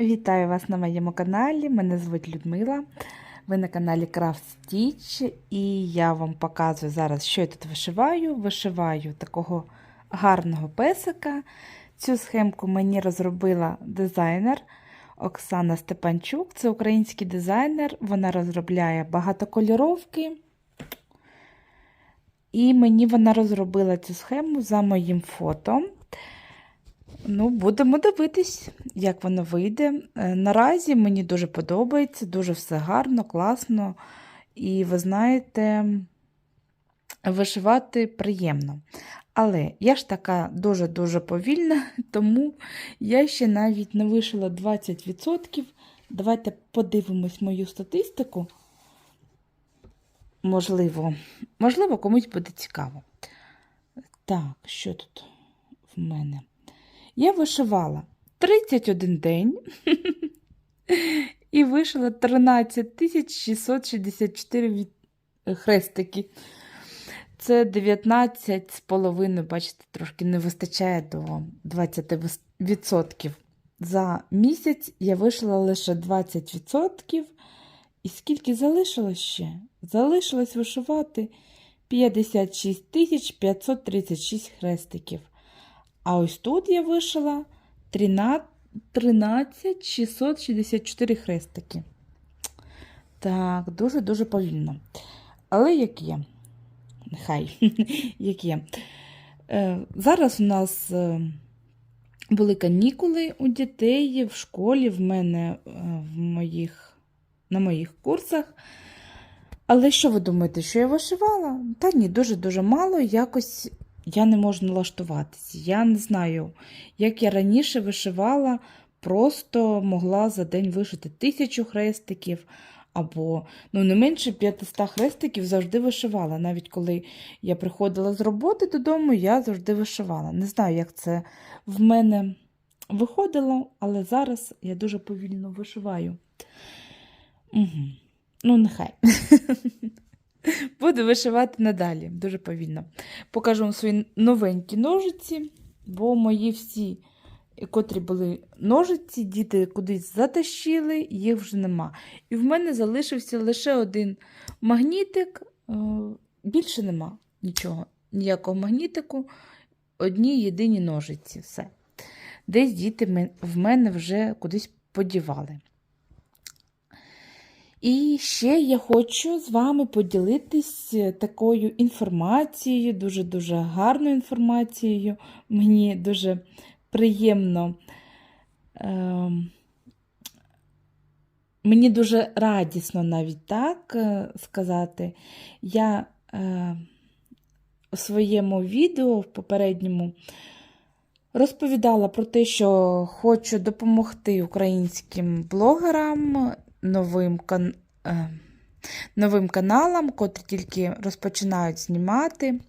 Вітаю вас на моєму каналі. Мене звуть Людмила. Ви на каналі Craft Stitch і я вам показую зараз, що я тут вишиваю. Вишиваю такого гарного песика. Цю схемку мені розробила дизайнер Оксана Степанчук. Це український дизайнер. Вона розробляє багатокольоровки. І мені вона розробила цю схему за моїм фото. Ну, будемо дивитись, як воно вийде. Е, Наразі мені дуже подобається, дуже все гарно, класно. І ви знаєте, вишивати приємно. Але я ж така дуже-дуже повільна, тому я ще навіть не вишила 20%. Давайте подивимось мою статистику. Можливо, можливо, комусь буде цікаво. Так, що тут в мене? Я вишивала 31 день і вишила 13 664 хрестики. Це 19 з половиною, бачите, трошки не вистачає до 20%. За місяць я вишила лише 20%. І скільки залишилось ще? Залишилось вишивати 56 536 хрестиків. А ось тут я вишила 13 664 хрестики. Так, дуже-дуже повільно. Але як є, нехай, як є. Е, Зараз у нас е, були канікули у дітей в школі, в мене е, в моїх, на моїх курсах. Але що ви думаєте, що я вишивала? Та ні, дуже-дуже мало. Якось я не можу налаштуватися. Я не знаю, як я раніше вишивала, просто могла за день вишити тисячу хрестиків, або ну, не менше 500 хрестиків завжди вишивала. Навіть коли я приходила з роботи додому, я завжди вишивала. Не знаю, як це в мене виходило, але зараз я дуже повільно вишиваю. Угу. Ну, нехай. Буду вишивати надалі, дуже повільно. Покажу вам свої новенькі ножиці, бо мої всі, котрі були ножиці, діти кудись затащили, їх вже нема. І в мене залишився лише один магнітик, е, більше нема нічого, ніякого магнітику, одні єдині ножиці. Все. Десь діти в мене вже кудись подівали. І ще я хочу з вами поділитись такою інформацією, дуже-дуже гарною інформацією. Мені дуже приємно, е, мені дуже радісно навіть так е, сказати. Я е, у своєму відео в попередньому розповідала про те, що хочу допомогти українським блогерам новим кан... е, новим каналам, котрі тільки розпочинають знімати.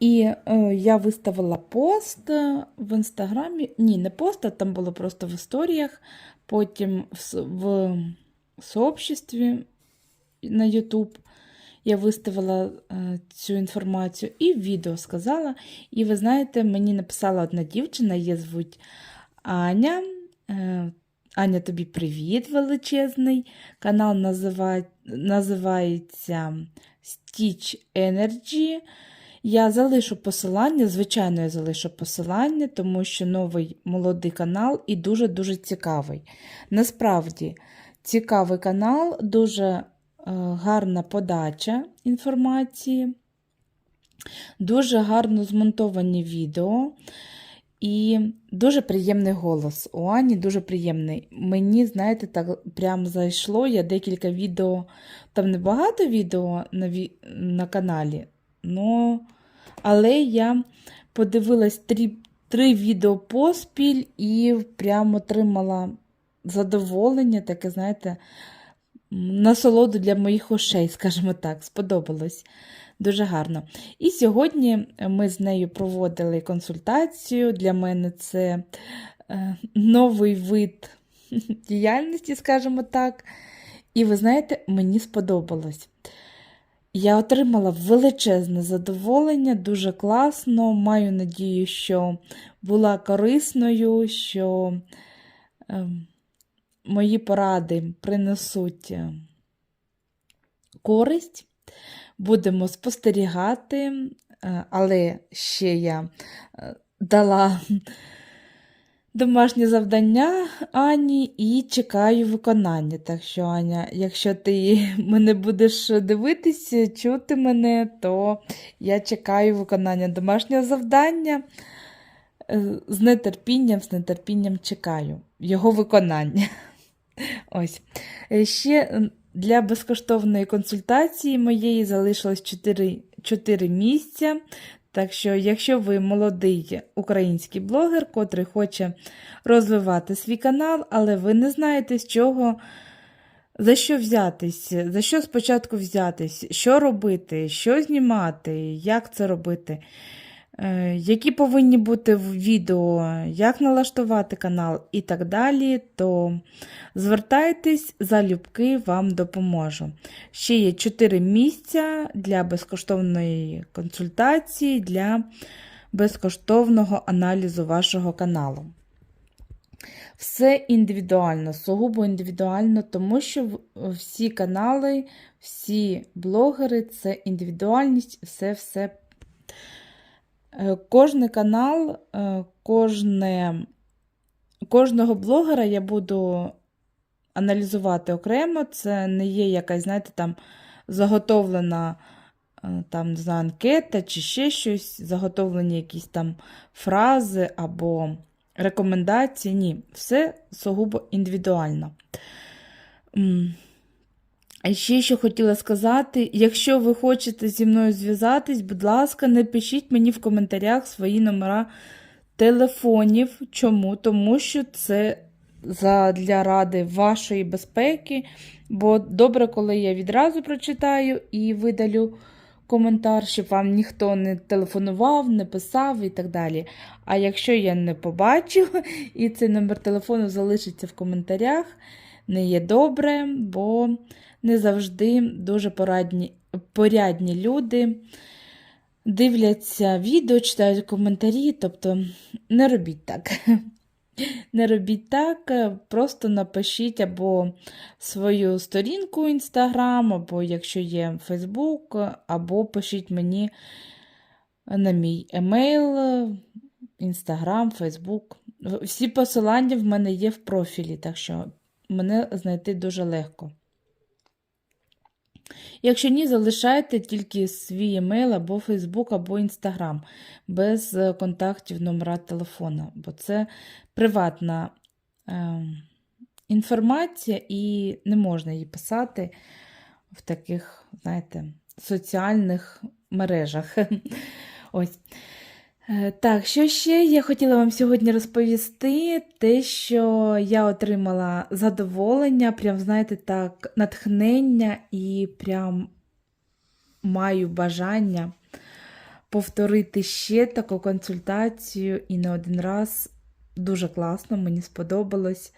І е, я виставила пост в інстаграмі. Ні, не пост, а там було просто в історіях, потім в, в сообществі на YouTube. Я виставила е, цю інформацію і в відео сказала. І ви знаєте, мені написала одна дівчина, її звуть Аня. Аня, тобі привіт величезний. Канал називає, називається Stitch Energy. Я залишу посилання, звичайно, я залишу посилання, тому що новий молодий канал і дуже-дуже цікавий. Насправді, цікавий канал, дуже е, гарна подача інформації, дуже гарно змонтовані відео. І дуже приємний голос. У Ані дуже приємний. Мені, знаєте, так прям зайшло. Я декілька відео, там небагато відео на ві... на каналі, но... але я подивилась три, три відео поспіль і прямо отримала задоволення, таке, знаєте, насолоду для моїх ушей, скажімо так, сподобалось. Дуже гарно. І сьогодні ми з нею проводили консультацію. Для мене це е, новий вид діяльності, скажімо так. І ви знаєте, мені сподобалось. Я отримала величезне задоволення, дуже класно. Маю надію, що була корисною, що ем, мої поради принесуть е, користь. Будемо спостерігати, е, але ще я е, дала домашнє завдання Ані і чекаю виконання. Так що, Аня, якщо ти мене будеш дивитись, чути мене, то я чекаю виконання домашнього завдання. Е, З нетерпінням, з нетерпінням чекаю його виконання. Ось. Ще для безкоштовної консультації моєї залишилось 4, 4 місця. Так що, якщо ви молодий український блогер, котрий хоче розвивати свій канал, але ви не знаєте, з чого, за що взятись, за що спочатку взятись, що робити, що знімати, як це робити, які повинні бути в відео, як налаштувати канал і так далі, то звертайтесь, залюбки вам допоможу. Ще є 4 місця для безкоштовної консультації, для безкоштовного аналізу вашого каналу. Все індивідуально, сугубо індивідуально, тому що всі канали, всі блогери це індивідуальність, все все. Е, Кожний канал, е, кожне, кожного блогера я буду аналізувати окремо. Це не є якась, знаєте, там заготовлена е, там, не знаю, анкета чи ще щось, заготовлені якісь там фрази або рекомендації. Ні, все сугубо індивідуально. А ще що хотіла сказати, якщо ви хочете зі мною зв'язатись, будь ласка, не пишіть мені в коментарях свої номера телефонів. Чому? Тому що це для ради вашої безпеки. Бо добре, коли я відразу прочитаю і видалю коментар, щоб вам ніхто не телефонував, не писав і так далі. А якщо я не побачу, і цей номер телефону залишиться в коментарях, не є добре, бо не завжди дуже порадні, порядні люди дивляться відео, читають коментарі, тобто не робіть так. Не робіть так, е, просто напишіть або свою сторінку Інстаграм, або якщо є Фейсбук, або пишіть мені на мій емейл, Інстаграм, Фейсбук. Всі посилання в мене є в профілі, так що мене знайти дуже легко. Якщо ні, залишайте тільки свій емейл або Фейсбук, або Інстаграм без е, контактів номера телефона, бо це приватна е, інформація і не можна її писати в таких, знаєте, соціальних мережах. Ось. Е, Так, що ще я хотіла вам сьогодні розповісти, те, що я отримала задоволення, прям, знаєте, так, натхнення і прям маю бажання повторити ще таку консультацію і не один раз. Дуже класно, мені сподобалось.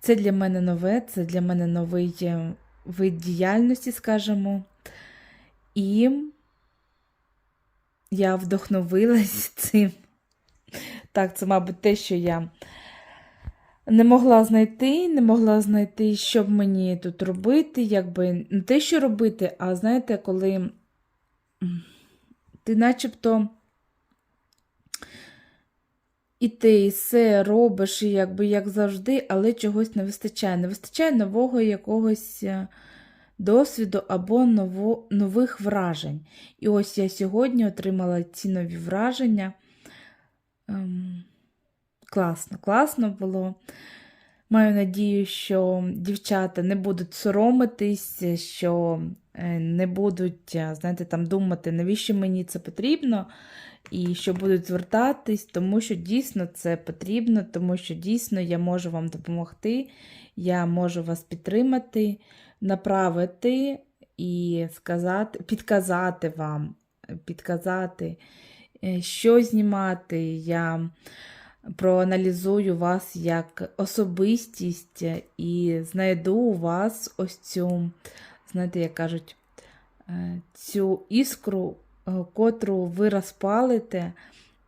Це для мене нове, це для мене новий е, вид діяльності, скажімо. І я вдохновилась цим. Так, це, мабуть, те, що я не могла знайти, не могла знайти, що б мені тут робити, якби не те, що робити, а знаєте, коли ти начебто і ти і все робиш, і якби як завжди, але чогось не вистачає. Не вистачає нового якогось е, досвіду або ново, нових вражень. І ось я сьогодні отримала ці нові враження. Ем, класно, класно було. Маю надію, що дівчата не будуть соромитись, що е, не будуть, е, знаєте, там думати, навіщо мені це потрібно, і що будуть звертатись, тому що дійсно це потрібно, тому що дійсно я можу вам допомогти, я можу вас підтримати, направити і сказати, підказати вам, підказати, е, що знімати. Я проаналізую вас як особистість і знайду у вас ось цю, знаєте, як кажуть, е, цю іскру, е, котру ви розпалите,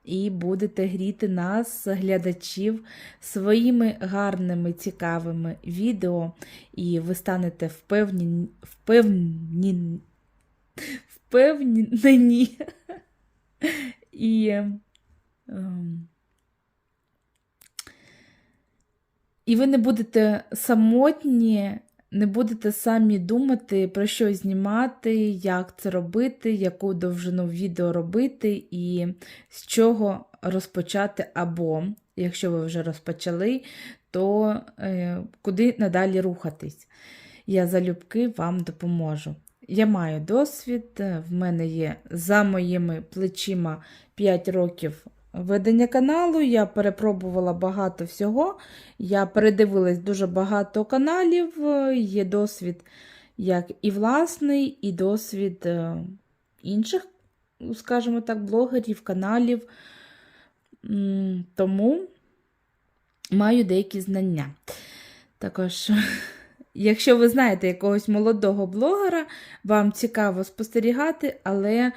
і будете гріти нас, глядачів, своїми гарними, цікавими відео, і ви станете впевнені, впевнені, впевнені. І, ем, і ви не будете самотні, не будете самі думати, про що знімати, як це робити, яку довжину відео робити і з чого розпочати, або, якщо ви вже розпочали, то е, куди надалі рухатись. Я залюбки вам допоможу. Я маю досвід, в мене є за моїми плечима 5 років ведення каналу. Я перепробувала багато всього. Я передивилась дуже багато каналів, є досвід як і власний, і досвід е, інших, скажімо так, блогерів, каналів. Тому маю деякі знання. Також, якщо ви знаєте якогось молодого блогера, вам цікаво спостерігати, але е,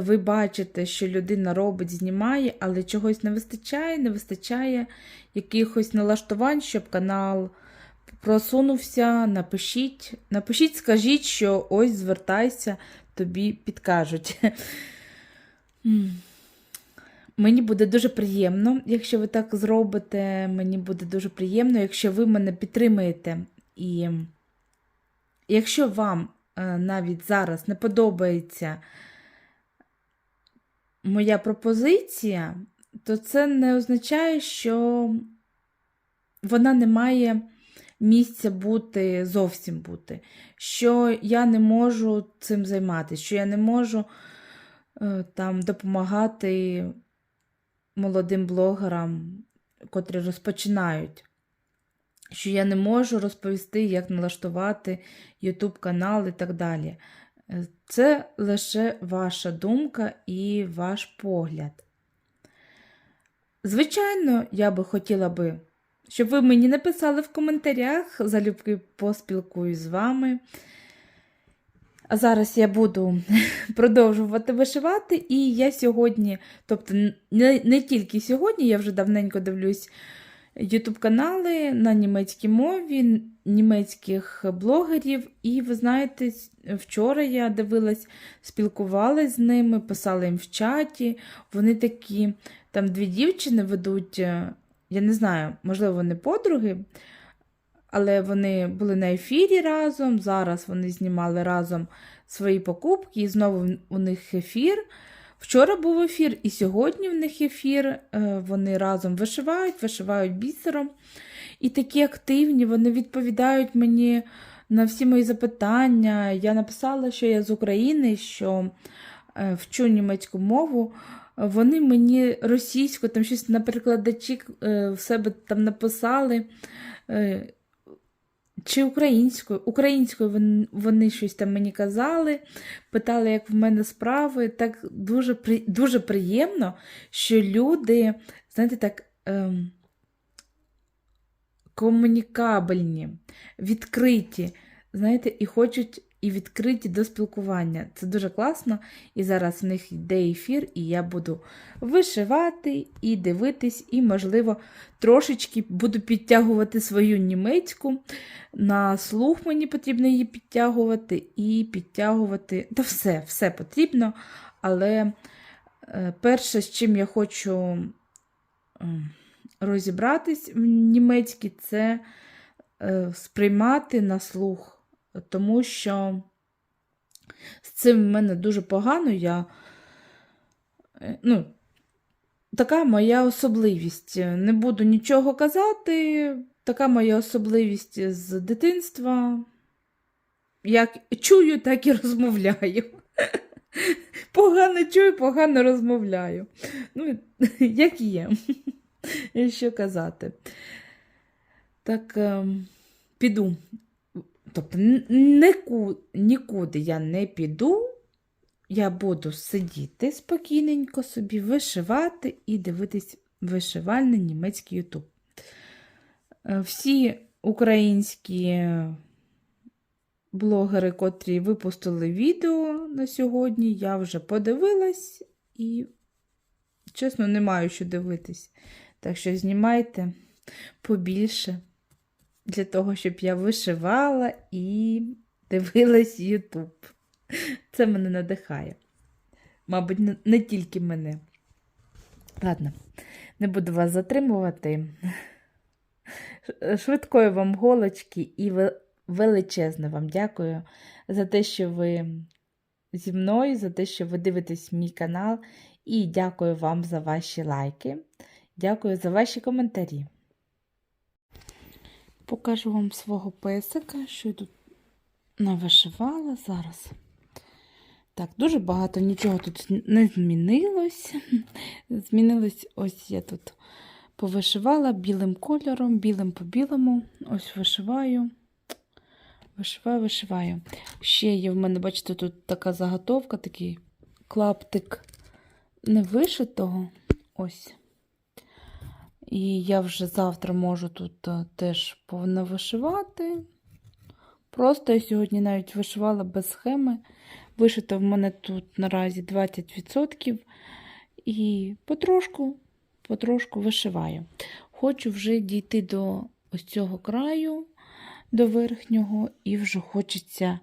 ви бачите, що людина робить, знімає, але чогось не вистачає, не вистачає якихось налаштувань, щоб канал просунувся. Напишіть, напишіть, скажіть, що ось звертайся, тобі підкажуть. Мені буде дуже приємно, якщо ви так зробите. Мені буде дуже приємно, якщо ви мене підтримаєте. І якщо вам е, навіть зараз не подобається моя пропозиція, то це не означає, що вона не має місця бути, зовсім бути, що я не можу цим займатися, що я не можу е, там допомагати молодим блогерам, котрі розпочинають, що я не можу розповісти, як налаштувати YouTube канал і так далі. Е, Це лише ваша думка і ваш погляд. Звичайно, я би хотіла би, щоб ви мені написали в коментарях, залюбки поспілкуюсь з вами. А зараз я буду продовжувати вишивати, і я сьогодні, тобто не, не тільки сьогодні, я вже давненько дивлюсь YouTube канали на німецькій мові, німецьких блогерів. І ви знаєте, вчора я дивилась, спілкувалась з ними, писала їм в чаті. Вони такі, там дві дівчини ведуть, е, я не знаю, можливо, вони подруги. Але вони були на ефірі разом. Зараз вони знімали разом свої покупки, і знову у них ефір. Вчора був ефір, і сьогодні в них ефір. Е, Вони разом вишивають, вишивають бісером. І такі активні, вони відповідають мені на всі мої запитання. Я написала, що я з України, що е, вчу німецьку мову. Вони мені російську, там щось на перекладачі е, в себе там написали. Чи українською? Українською вони, щось там мені казали, питали, як в мене справи. Так дуже, дуже приємно, що люди, знаєте, так ем, комунікабельні, відкриті, знаєте, і хочуть і відкриті до спілкування. Це дуже класно. І зараз в них йде ефір, і я буду вишивати і дивитись, і, можливо, трошечки буду підтягувати свою німецьку. На слух мені потрібно її підтягувати, і підтягувати. Та все, все потрібно. Але е, перше, з чим я хочу ем, розібратись в німецькій, це е, сприймати на слух. Тому що з цим в мене дуже погано. Я, е, ну, така моя особливість. Не буду нічого казати. Така моя особливість з дитинства. Як чую, так і розмовляю. Погано чую, погано розмовляю. Ну, як є. Що казати. Так, ем, піду. Тобто, нікуди я не піду. Я буду сидіти спокійненько собі, вишивати і дивитись вишивальний німецький ютуб. Е, Всі українські блогери, котрі випустили відео на сьогодні. Я вже подивилась і, чесно, не маю що дивитись. Так що знімайте побільше для того, щоб я вишивала і дивилась YouTube. Це мене надихає. Мабуть, не, тільки мене. Ладно, не буду вас затримувати. Швидкої вам голочки і ве- величезне вам дякую за те, що ви зі мною, за те, що ви дивитесь мій канал. І дякую вам за ваші лайки. Дякую за ваші коментарі. Покажу вам свого песика, що я тут навишивала зараз. Так, дуже багато нічого тут не змінилось. Змінилось ось я тут повишивала білим кольором, білим по білому. Ось вишиваю. Вишиваю, вишиваю. Ще є в мене, бачите, тут така заготовка, такий клаптик невишитого. Ось. І я вже завтра можу тут е, теж повновишивати. Просто я сьогодні навіть вишивала без схеми. Вишито в мене тут наразі 20%. І потрошку, потрошку вишиваю. Хочу вже дійти до ось цього краю, до верхнього, і вже хочеться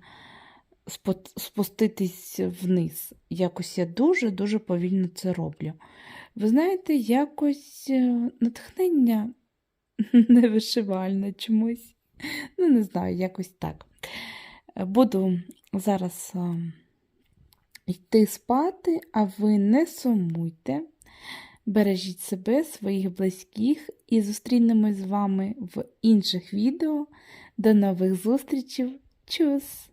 спуститись вниз. Якось я дуже-дуже повільно це роблю. Ви знаєте, якось е, натхнення невишивальне чомусь. Ну, не знаю, якось так. Е, Буду зараз е, йти спати, а ви не сумуйте. Бережіть себе, своїх близьких і зустрінемось з вами в інших відео. До нових зустрічей. Чус!